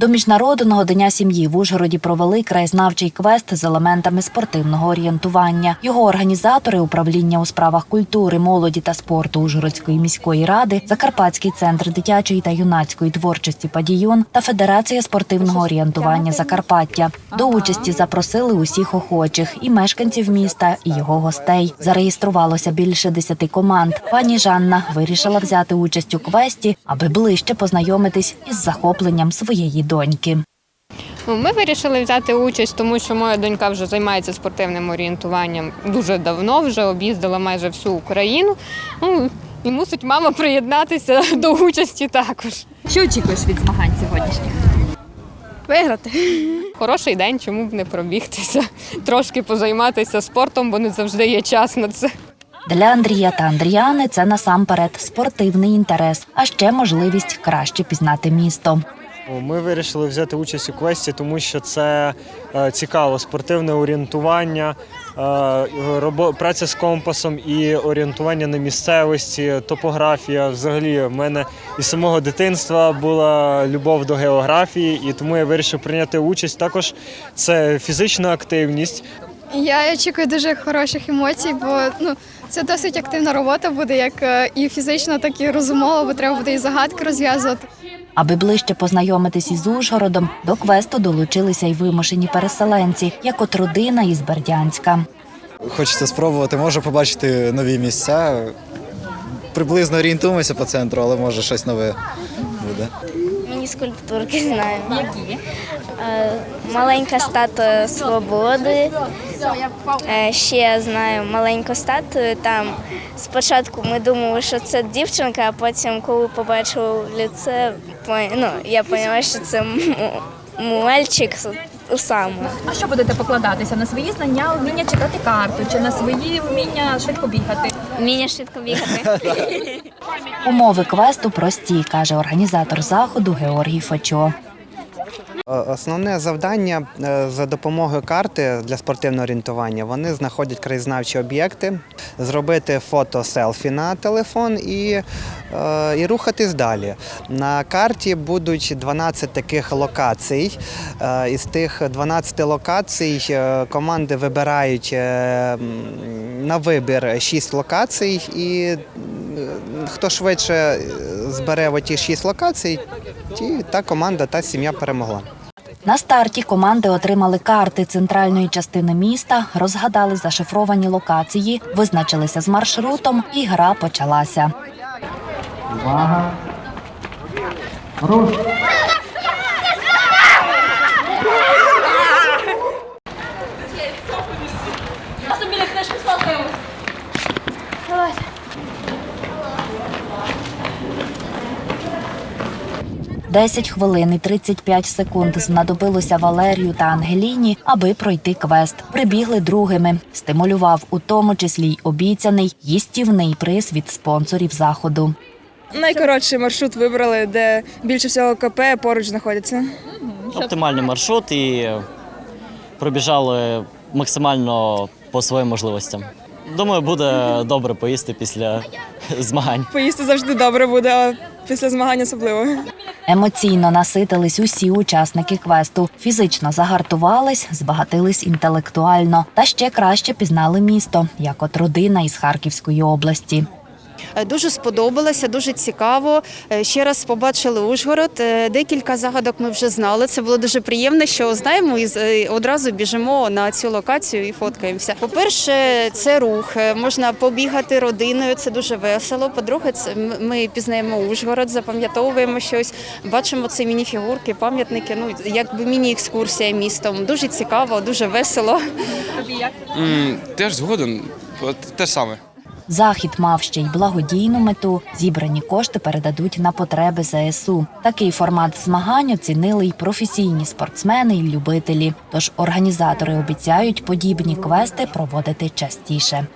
До міжнародного дня сім'ї в Ужгороді провели краєзнавчий квест з елементами спортивного орієнтування. Його організатори управління у справах культури, молоді та спорту Ужгородської міської ради, Закарпатський центр дитячої та юнацької творчості Падіюн та Федерація спортивного орієнтування Закарпаття. До участі запросили усіх охочих і мешканців міста, і його гостей. Зареєструвалося більше десяти команд. Пані Жанна вирішила взяти участь у квесті, аби ближче познайомитись із захопленням своєї доньки. Ну, Ми вирішили взяти участь, тому що моя донька вже займається спортивним орієнтуванням дуже давно, вже об'їздила майже всю Україну. Ну, і мусить мама приєднатися до участі також. Що очікуєш від змагань сьогоднішніх? Виграти. Хороший день, чому б не пробігтися, трошки позайматися спортом, бо не завжди є час на це. Для Андрія та Андріани це насамперед спортивний інтерес, а ще можливість краще пізнати місто. Ми вирішили взяти участь у квесті, тому що це е, цікаво спортивне орієнтування, е, праця з компасом і орієнтування на місцевості, топографія. Взагалі, в мене із самого дитинства була любов до географії, і тому я вирішив прийняти участь. Також це фізична активність. Я очікую дуже хороших емоцій, бо ну це досить активна робота буде, як е, і фізично, так і розумово, бо треба буде і загадки розв'язувати. Аби ближче познайомитись із Ужгородом, до квесту долучилися й вимушені переселенці, як от родина із Бердянська. Хочеться спробувати, може побачити нові місця. Приблизно орієнтуємося по центру, але може щось нове буде. Мені скульптурки знаю. Які? Е, Маленька статуя свободи. Е, Ще знаю маленьку статую. Там спочатку ми думали, що це дівчинка, а потім, коли побачили лице, пон- ну, я поняла, що це мальчик з усами. А що будете покладатися? На свої знання, вміння читати карту чи на свої вміння швидко бігати? Вміння швидко бігати. Умови квесту прості, каже організатор заходу Георгій Фочо. Е, Основне завдання е, за допомогою карти для спортивного орієнтування вони знаходять краєзнавчі об'єкти, зробити фото селфі на телефон і, е, і рухатись далі. На карті будуть 12 таких локацій. Із тих 12 локацій команди вибирають на вибір 6 локацій, і хто швидше е, збере оті шість локацій, ті, та команда, та сім'я перемогла. На старті команди отримали карти центральної частини міста, розгадали зашифровані локації, визначилися з маршрутом, і гра почалася. Десять хвилин і 35 секунд знадобилося Валерію та Ангеліні, аби пройти квест. Прибігли другими. Стимулював у тому числі й обіцяний їстівний приз від спонсорів заходу. Найкоротший маршрут вибрали, де більше всього КП поруч знаходяться. Оптимальний маршрут і пробіжали максимально по своїм можливостям. Думаю, буде добре поїсти після змагань. Поїсти завжди добре буде, а після змагань особливо. Емоційно наситились усі учасники квесту, фізично загартувались, збагатились інтелектуально та ще краще пізнали місто, як от родина із Харківської області. Е, Дуже сподобалося, дуже цікаво. Е, Ще раз побачили Ужгород. Е, Декілька загадок ми вже знали. Це було дуже приємно, що знаємо і з- одразу біжимо на цю локацію і фоткаємося. По-перше, це рух. Можна побігати родиною, це дуже весело. По-друге, це ми пізнаємо Ужгород, запам'ятовуємо щось, бачимо ці мініфігурки, пам'ятники. Ну якби міні-екскурсія містом. Дуже цікаво, дуже весело. Теж згоден, те ж саме. Захід мав ще й благодійну мету. Зібрані кошти передадуть на потреби ЗСУ. Такий формат змагань оцінили й професійні спортсмени й любителі. Тож організатори обіцяють подібні квести проводити частіше.